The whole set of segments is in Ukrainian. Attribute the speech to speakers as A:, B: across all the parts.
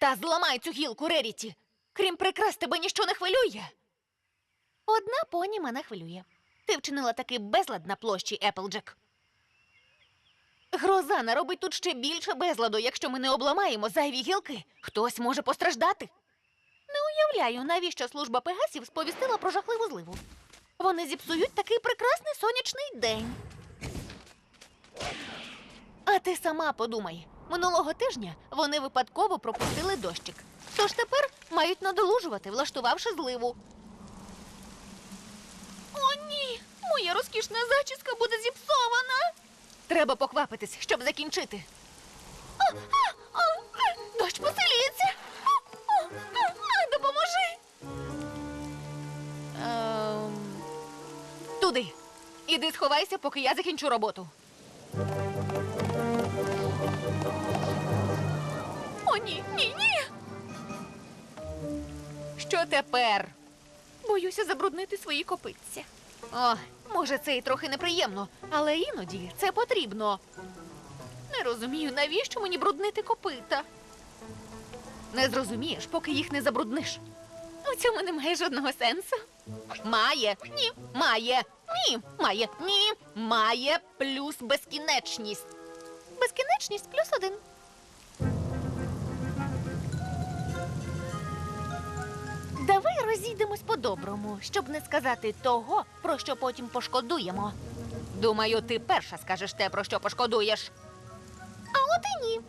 A: Та зламай цю гілку, Реріті. Крім прикрас, тебе ніщо не хвилює. Одна поні мене хвилює. Ти вчинила такий безлад на площі, Еплджек. Гроза наробить тут ще більше безладу, якщо ми не обламаємо зайві гілки. Хтось може постраждати. Не уявляю, навіщо служба пегасів сповістила про жахливу зливу. Вони зіпсують такий прекрасний сонячний день. А ти сама подумай. Минулого тижня вони випадково пропустили дощик. Тож тепер мають надолужувати, влаштувавши зливу. О, ні! Моя розкішна зачіска буде зіпсована. Треба поквапитись, щоб закінчити. А, а, а, дощ а, а, а, допоможи. Ем, туди. Іди сховайся, поки я закінчу роботу. Ні, ні, ні. Що тепер? Боюся забруднити свої копитця. О, може, це і трохи неприємно, але іноді це потрібно. Не розумію, навіщо мені бруднити копита. Не зрозумієш, поки їх не забрудниш. У цьому немає жодного сенсу. Має, ні, має, ні, має, ні, має плюс безкінечність. Безкінечність плюс один. Розійдемось по-доброму, щоб не сказати того, про що потім пошкодуємо. Думаю, ти перша скажеш те, про що пошкодуєш. А от і ні.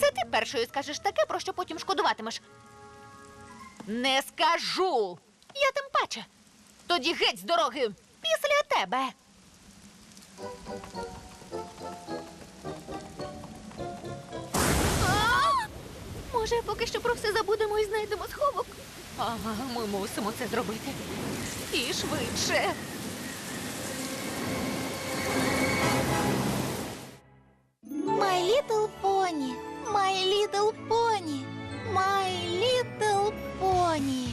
A: Це ти першою скажеш таке, про що потім шкодуватимеш. Не скажу. Я тим паче. Тоді геть з дороги після тебе. Може, поки що про все забудемо і знайдемо сховок. Ага, ми мусимо це зробити. І швидше.
B: My little pony, my little pony, my little pony.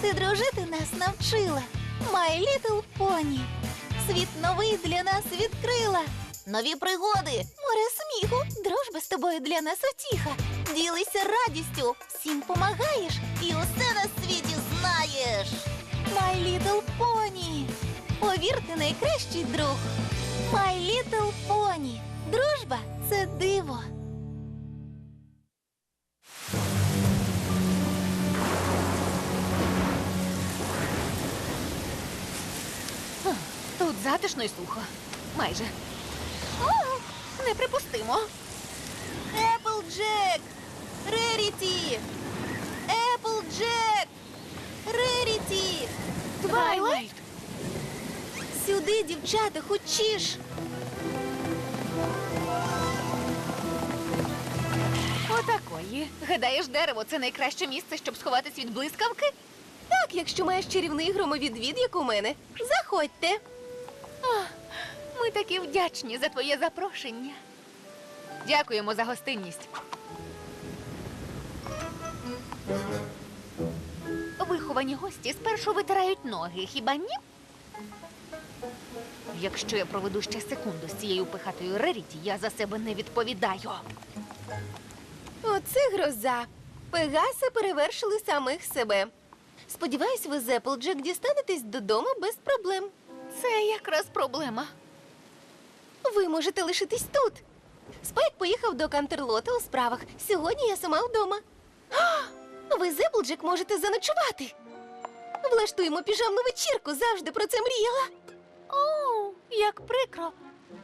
B: Ти дружити нас навчила, my little pony. Світ новий для нас відкрила. Нові пригоди, море сміху, дружба з тобою для нас утіха. Ділися радістю, всім помагаєш і усе на світі знаєш. My little pony. Повір, ти найкращий друг. My little pony. Дружба це диво.
A: Тут затишно і сухо. Майже. О, неприпустимо.
B: Еплджек! Реріті! Еплджек! Реріті!
A: Твайлайт!
B: Сюди, дівчата, хочеш!
A: Отакої. Гадаєш, дерево це найкраще місце, щоб сховатись від блискавки?
B: Так, якщо маєш чарівний громовідвід, як у мене, заходьте.
A: Ми такі вдячні за твоє запрошення. Дякуємо за гостинність. Виховані гості спершу витирають ноги, хіба ні? Якщо я проведу ще секунду з цією пихатою Реріті, я за себе не відповідаю.
B: Оце гроза. Пегаси перевершили самих себе. Сподіваюсь, ви з Еплджек дістанетесь додому без проблем.
A: Це якраз проблема.
B: Ви можете лишитись тут. Спайк поїхав до Кантерлота у справах. Сьогодні я сама вдома. А, ви з Еплджек можете заночувати. Влаштуємо піжамну вечірку, завжди про це мріяла.
A: О, як прикро.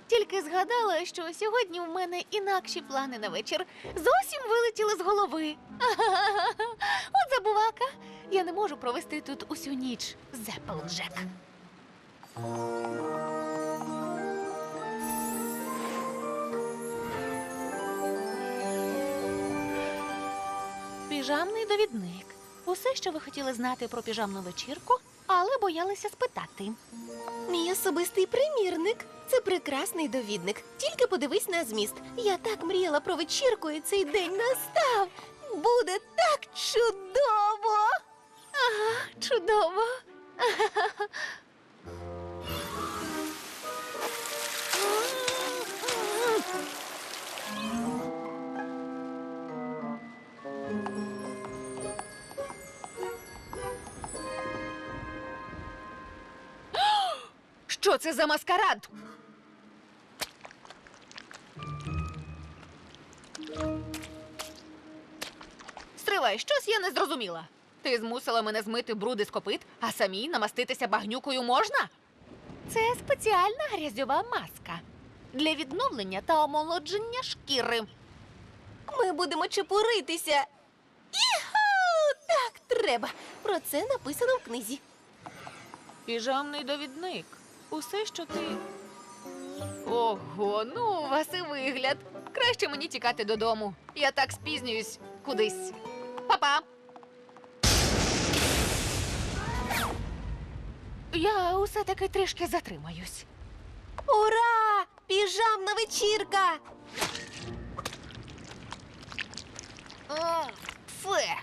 A: Тільки згадала, що сьогодні в мене інакші плани на вечір. Зовсім вилетіли з голови. От забувака. Я не можу провести тут усю ніч з Піжамний довідник. Усе, що ви хотіли знати про піжамну вечірку, але боялися спитати.
B: Мій особистий примірник. Це прекрасний довідник. Тільки подивись на зміст. Я так мріяла про вечірку, і цей день настав. Буде так чудово.
A: Ага, чудово. Це за маскарад? Стривай, щось я не зрозуміла. Ти змусила мене змити бруди з копит, а самій намаститися багнюкою можна? Це спеціальна грязьова маска для відновлення та омолодження шкіри.
B: Ми будемо чепуритися. Іху! Так треба. Про це написано в книзі.
A: Піжамний довідник. Усе, що ти. Ого, ну у вас і вигляд. Краще мені тікати додому. Я так спізнююсь кудись. Па-па! Я усе таки трішки затримаюсь.
B: Ура! Піжамна вечірка!
A: Фе.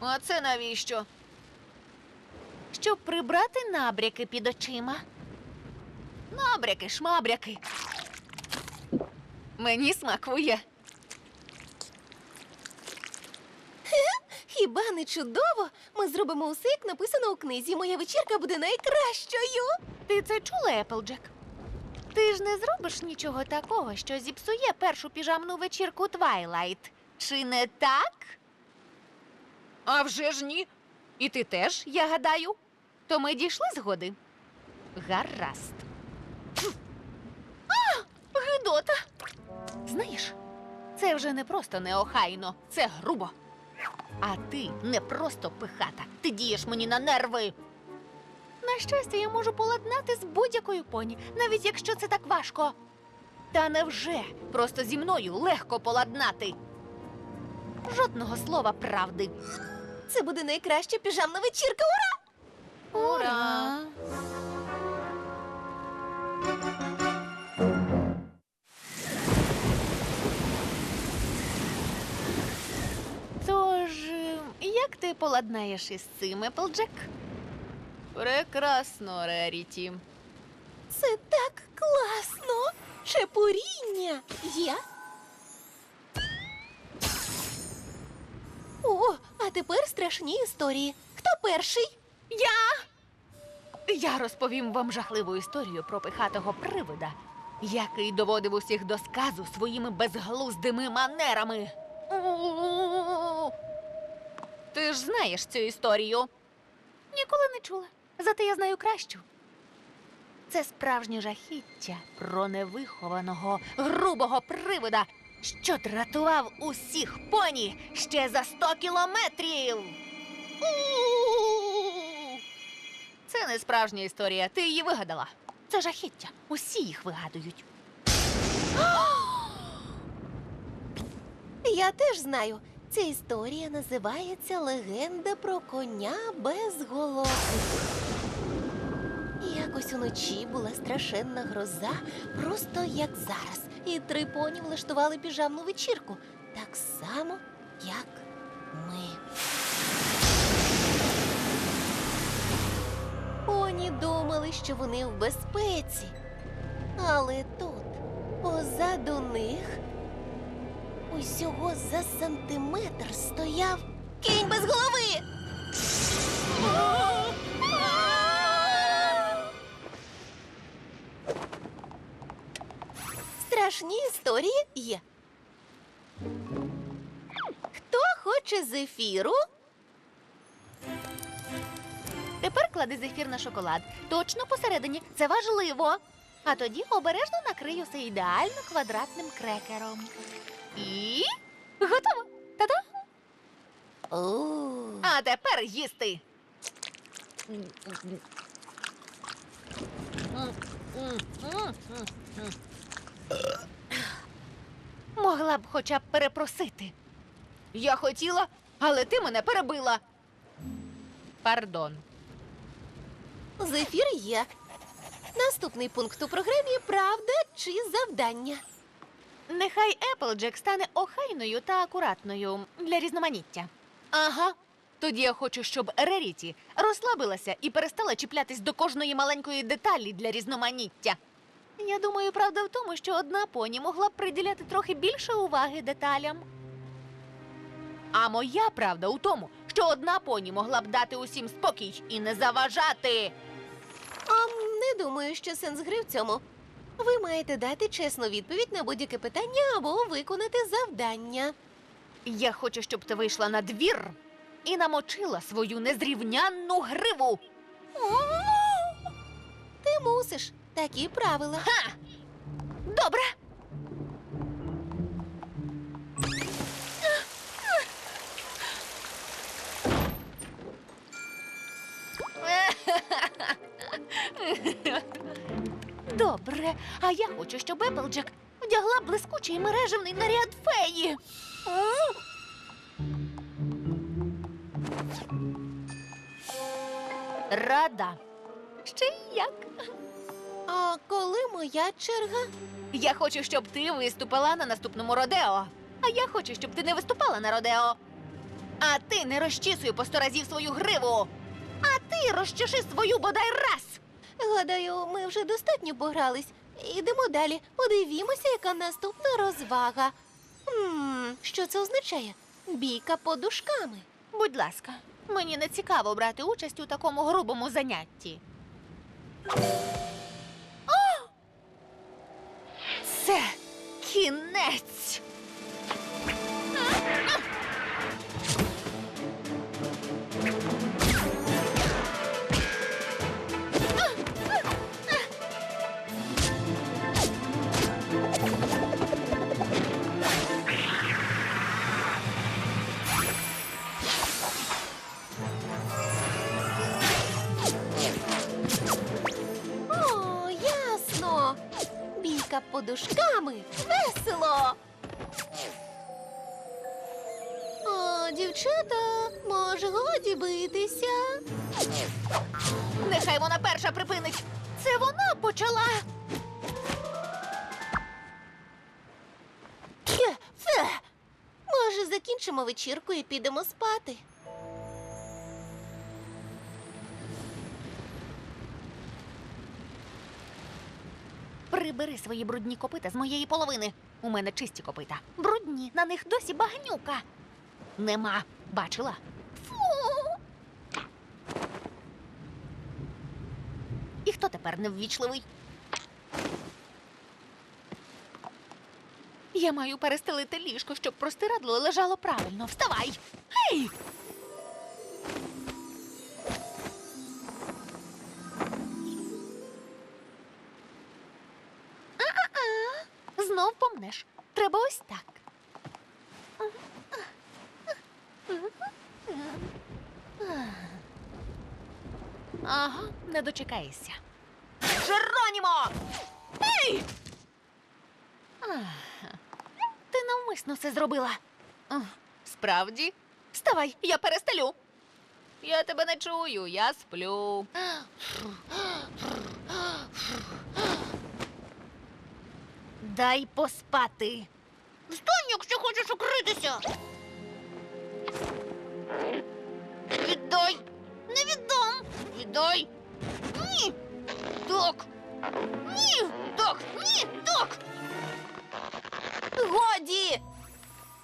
A: А це навіщо? Щоб прибрати набряки під очима. Набряки, шмабряки. Мені смакує.
B: Хіба не чудово? Ми зробимо усе, як написано у книзі. Моя вечірка буде найкращою.
A: Ти це чула, Еплджек? Ти ж не зробиш нічого такого, що зіпсує першу піжамну вечірку Твайлайт. Чи не так? А вже ж ні. І ти теж, я гадаю. То ми дійшли згоди. Гаразд. А, Гидота. Знаєш, це вже не просто неохайно, це грубо. А ти не просто пихата. Ти дієш мені на нерви. На щастя, я можу поладнати з будь-якою поні, навіть якщо це так важко. Та невже просто зі мною легко поладнати? Жодного слова правди.
B: Це буде найкраща піжамна вечірка. Ура!
A: Ура! Тож, е, як ти поладнаєш із цим, Еплджек? Прекрасно, Реріті.
B: Це так класно! Чепуріння! Я? О, а тепер страшні історії. Хто перший?
A: Я. Я розповім вам жахливу історію про пихатого привида, який доводив усіх до сказу своїми безглуздими манерами. Ти ж знаєш цю історію? Ніколи не чула. Зате я знаю кращу. Це справжнє жахіття про невихованого, грубого привида, що дратував усіх поні ще за сто кілометрів. У-у-у. Це не справжня історія. Ти її вигадала. Це жахіття. Усі їх вигадують.
B: Я теж знаю. Ця історія називається Легенда про коня без голови. Якось уночі була страшенна гроза, просто як зараз. І три поні влаштували піжамну вечірку. Так само, як ми. Поні думали, що вони в безпеці. Але тут, позаду них, усього за сантиметр стояв кінь без голови. Страшні історії є. Хто хоче зефіру?
A: Тепер клади зефір на шоколад. Точно посередині. Це важливо. А тоді обережно накрий усе ідеально квадратним крекером. І готово. Та-да! А тепер їсти. Могла б хоча б перепросити. Я хотіла, але ти мене перебила. Пардон.
B: Зефір є. Наступний пункт у програмі правда чи завдання.
A: Нехай Еплджек стане охайною та акуратною для різноманіття. Ага. Тоді я хочу, щоб Реріті розслабилася і перестала чіплятись до кожної маленької деталі для різноманіття. Я думаю, правда в тому, що одна поні могла б приділяти трохи більше уваги деталям. А моя правда у тому, що одна поні могла б дати усім спокій і не заважати.
B: А, Не думаю, що сенс гри в цьому. Ви маєте дати чесну відповідь на будь-яке питання або виконати завдання.
A: Я хочу, щоб ти вийшла на двір і намочила свою незрівнянну гриву.
B: Ти мусиш. Такі правила.
A: Ха! Добре. Добре, а я хочу, щоб Еплджек вдягла блискучий мережевний наряд феї. Рада. Ще й як.
B: А коли моя черга?
A: Я хочу, щоб ти виступила на наступному Родео. А я хочу, щоб ти не виступала на Родео. А ти не розчісуй по сто разів свою гриву. А ти розчеши свою бодай раз.
B: Гадаю, ми вже достатньо погрались. Ідемо далі. Подивімося, яка наступна розвага. Хм, що це означає? Бійка подушками.
A: Будь ласка, мені не цікаво брати участь у такому грубому занятті. О! Це кінець. Вона перша припинить. Це вона почала.
B: Може, закінчимо вечірку і підемо спати.
A: Прибери свої брудні копита з моєї половини. У мене чисті копита. Брудні, на них досі багнюка. Нема. Бачила? Фу. І хто тепер неввічливий? Я маю перестелити ліжко, щоб простирадло лежало правильно. Вставай! Гей! Знов помнеш. Треба ось так. Ага, не дочекаєшся. Жеронімо! Ей! Ти навмисно це зробила. Справді? Вставай, я перестелю. Я тебе не чую, я сплю. Дай поспати. Встань, якщо хочеш укритися. Віддай. Не віддам. Віддай. Так. Ні. Так. Ні. Так.
B: Годі!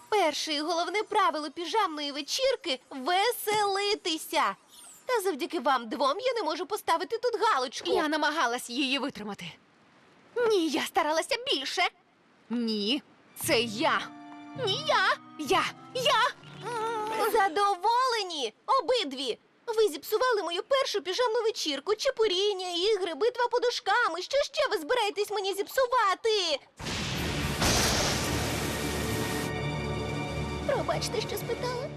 B: Перше і головне правило піжамної вечірки веселитися. Та завдяки вам двом я не можу поставити тут галочку.
A: Я намагалась її витримати. Ні, я старалася більше. Ні, це я. Ні, я. Я. Я.
B: Задоволені обидві. Ви зіпсували мою першу піжамну вечірку, чепуріння, ігри, битва подушками. Що ще ви збираєтесь мені зіпсувати? Пробачте, що спитала.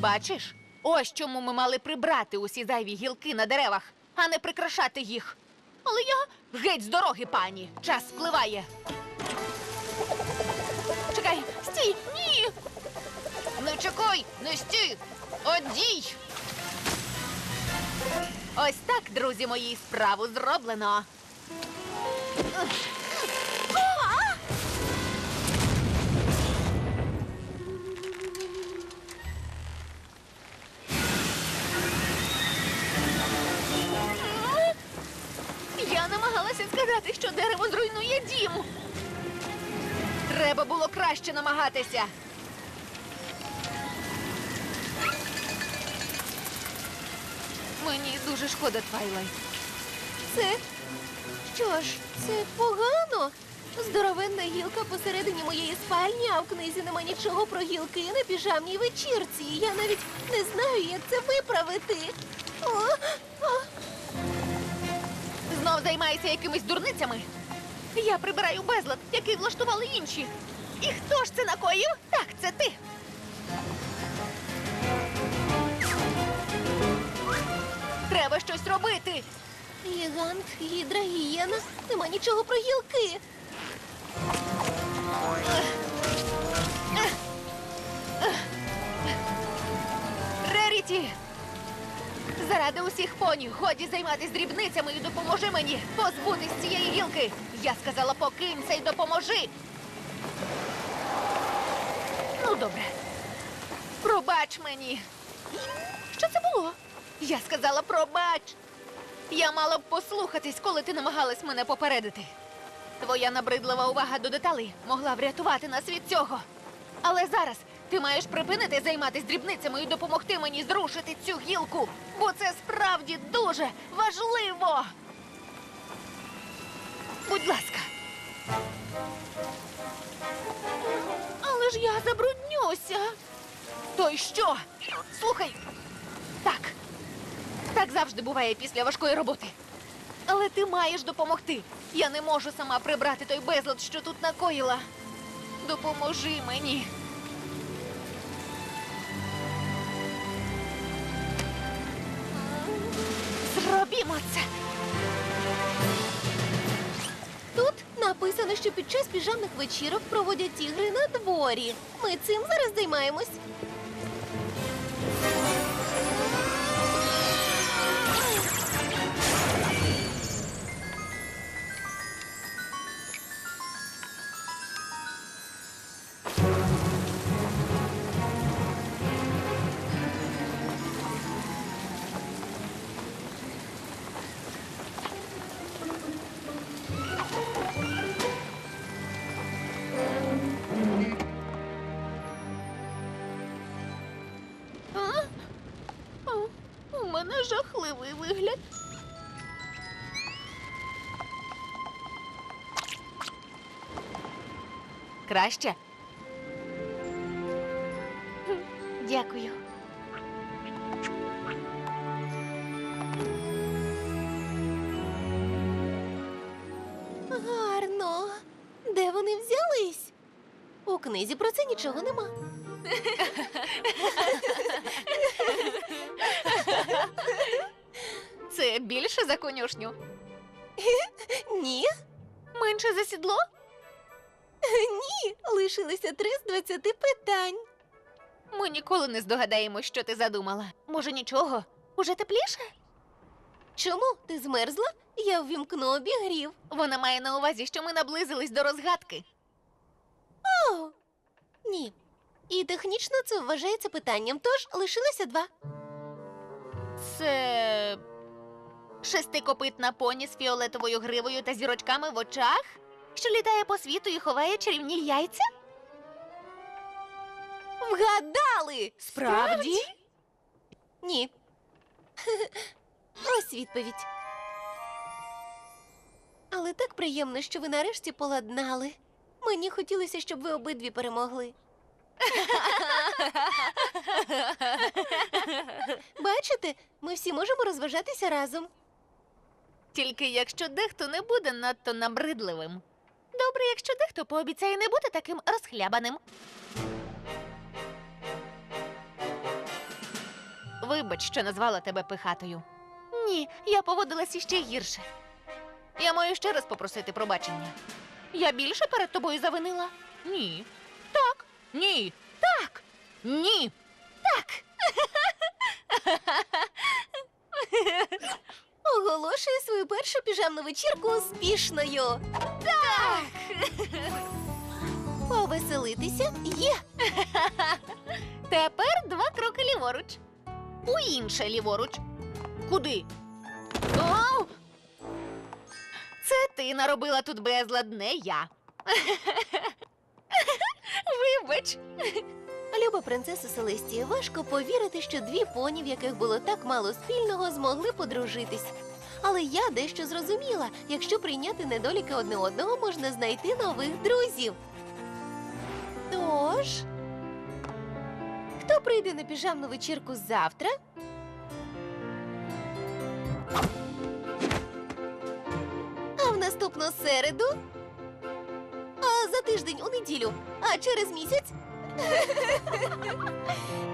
A: Бачиш? Ось чому ми мали прибрати усі зайві гілки на деревах, а не прикрашати їх. Але я геть з дороги, пані. Час спливає. Чекай, стій! Ні! Не чекай, не стій! Одій! Ось так, друзі мої, справу зроблено. Сказати, що дерево зруйнує дім. Треба було краще намагатися. Мені дуже шкода, Твайлайт.
B: Це що ж, це погано. Здоровенна гілка посередині моєї спальні, а в книзі нема нічого про гілки на піжамній вечірці. Я навіть не знаю, як це виправити. О, о,
A: Знов займається якимись дурницями. Я прибираю безлад, який влаштували інші. І хто ж це накоїв? Так, це ти. Треба щось робити.
B: гігант, гідра, гієна. Нема нічого про гілки.
A: Реріті! Заради усіх поні, годі займатися дрібницями і допоможи мені позбутись цієї гілки. Я сказала, покинься і допоможи. Ну, добре. Пробач мені. Що це було? Я сказала, пробач. Я мала б послухатись, коли ти намагалась мене попередити. Твоя набридлива увага до деталей могла врятувати нас від цього. Але зараз ти маєш припинити займатися дрібницями і допомогти мені зрушити цю гілку, бо це справді дуже важливо. Будь ласка. Але ж я забруднюся. То й що? Слухай. Так. Так завжди буває після важкої роботи. Але ти маєш допомогти. Я не можу сама прибрати той безлад, що тут накоїла. Допоможи мені. Зробімо це.
B: Тут написано, що під час піжамних вечірок проводять ігри на дворі. Ми цим зараз займаємось.
A: Краще. Дякую.
B: Гарно. Де вони взялись? У книзі про це нічого нема.
A: Це більше за конюшню?
B: Ні,
A: Менше за сідло?
B: Лишилося три з двадцяти питань.
A: Ми ніколи не здогадаємось, що ти задумала. Може, нічого? Уже тепліше?
B: Чому ти змерзла? Я ввімкну обігрів.
A: Вона має на увазі, що ми наблизились до розгадки.
B: О, ні. І технічно це вважається питанням, тож лишилося два.
A: Це шестикопитна поні з фіолетовою гривою та зірочками в очах, що літає по світу і ховає чарівні яйця?
B: Вгадали!
A: Справді?
B: Ні. Ось відповідь. Але так приємно, що ви нарешті поладнали. Мені хотілося, щоб ви обидві перемогли. Бачите, ми всі можемо розважатися разом.
A: Тільки якщо дехто не буде надто набридливим. Добре, якщо дехто пообіцяє не бути таким розхлябаним. Вибач, що назвала тебе пихатою. Ні, я поводилась іще гірше. Я маю ще раз попросити пробачення. Я більше перед тобою завинила? Ні. Так. Ні. Так. Ні. Так.
B: Оголошую свою першу піжамну вечірку успішною.
A: Так.
B: Повеселитися є.
A: Тепер два кроки ліворуч. У інше ліворуч. Куди? О! Це ти наробила тут безлад, не я. Вибач.
B: Люба принцеса Селестія, важко повірити, що дві поні, в яких було так мало спільного, змогли подружитись. Але я дещо зрозуміла. Якщо прийняти недоліки одне одного, можна знайти нових друзів. Тож, хто прийде на піжамну вечірку завтра? А в наступну середу? А за тиждень у неділю? А через місяць?